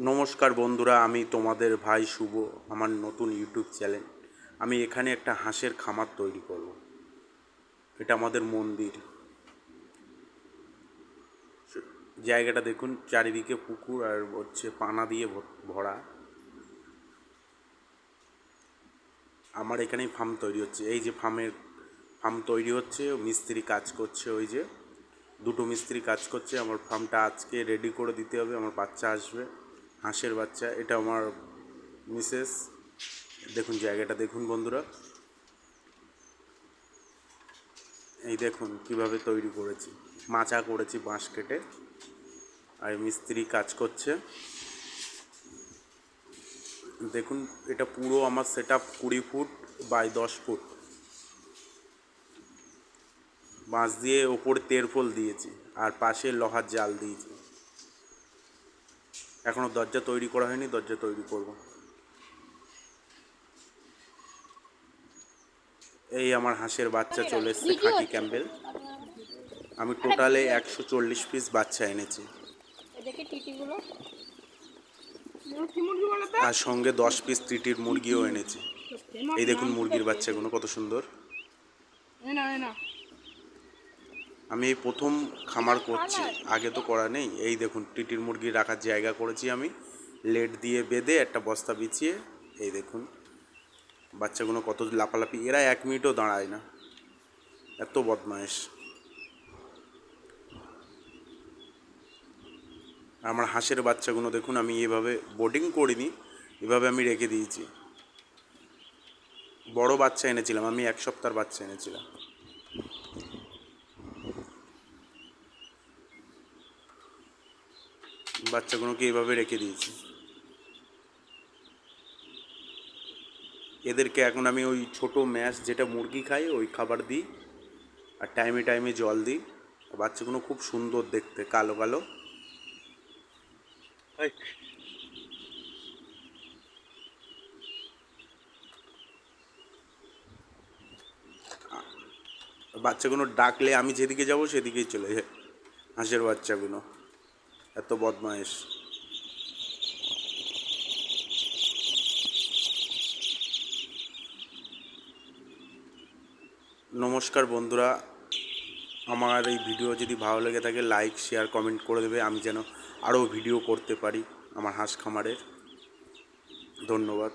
নমস্কার বন্ধুরা, আমি তোমাদের ভাই শুভ, আমার নতুন ইউটিউব চ্যানেল। আমি এখানে একটা হাঁসের খামার তৈরি করব। এটা আমাদের মন্দির। জায়গাটা দেখুন, চারিদিকে পুকুর আর হচ্ছে পানা দিয়ে ভর- আমার এখানেই ফার্ম তৈরি হচ্ছে। এই যে ফার্মের ফার্ম তৈরি হচ্ছে, মিস্ত্রি কাজ করছে ওই যে। দুটো মিস্ত্রি কাজ করছে, আমার ফার্মটা আজকে রেডি করে দিতে হবে, আমার বাচ্চা আসবে। হাঁসের বাচ্চা, এটা আমার মিসেস। দেখুন জায়গাটা, দেখুন বন্ধুরা। এই দেখুন কীভাবে তৈরি করেছি। মাচা করেছি বাঁশ কেটে। আর মিস্ত্রি কাজ করছে। দেখুন, এটা পুরো আমার সেট আপ কুড়ি ফুট বাই দশ ফুট। বাঁশ দিয়ে ওপর তেরফল দিয়েছি, আর পাশে লোহার জাল দিয়েছি। এখনও দরজা তৈরি করা হয়নি দরজা তৈরি করব। এই আমার হাঁসের বাচ্চা চলে এসছে খাকি ক্যাম্বেল আমি টোটালে একশো চল্লিশ পিস বাচ্চা এনেছি। আর সঙ্গে দশ পিস ত্রিটির মুরগিও এনেছি। এই দেখুন মুরগির বাচ্চাগুলো কত সুন্দর। আমি এই প্রথম খামার করছি। আগে তো করা নেই। এই দেখুন টিটির মুরগি রাখার জায়গা করেছি আমি। লেট দিয়ে বেঁধে একটা বস্তা বিছিয়ে এই দেখুন। বাচ্চাগুলো কত লাপালাপি এরা এক মিনিটও দাঁড়ায় না। এত বদমাইশ। আমার হাঁসের বাচ্চাগুলো দেখুন আমি এভাবে বোর্ডিং করিনি এভাবে আমি রেখে দিয়েছি। বড় বাচ্চা এনেছিলাম আমি এক সপ্তাহের বাচ্চা এনেছিলাম। বাচ্চাগুলোকে এভাবে রেখে দিয়েছি। এদেরকে এখন আমি ওই ছোট ম্যাশ যেটা মুরগি খায় ওই খাবার দিই আর টাইমে টাইমে জল দিই। বাচ্চাগুলো খুব সুন্দর দেখতে কালো কালো। বাচ্চাগুলো ডাকলে আমি যেদিকে যাব সেদিকেই চলে যায় হাঁসের বাচ্চাগুলো। এত বদমাইশ। নমস্কার বন্ধুরা, আমার এই ভিডিও যদি ভালো লেগে থাকে, লাইক, শেয়ার, কমেন্ট করে দেবে, আমি যেন আরও ভিডিও করতে পারি আমার হাঁস খামারের। ধন্যবাদ।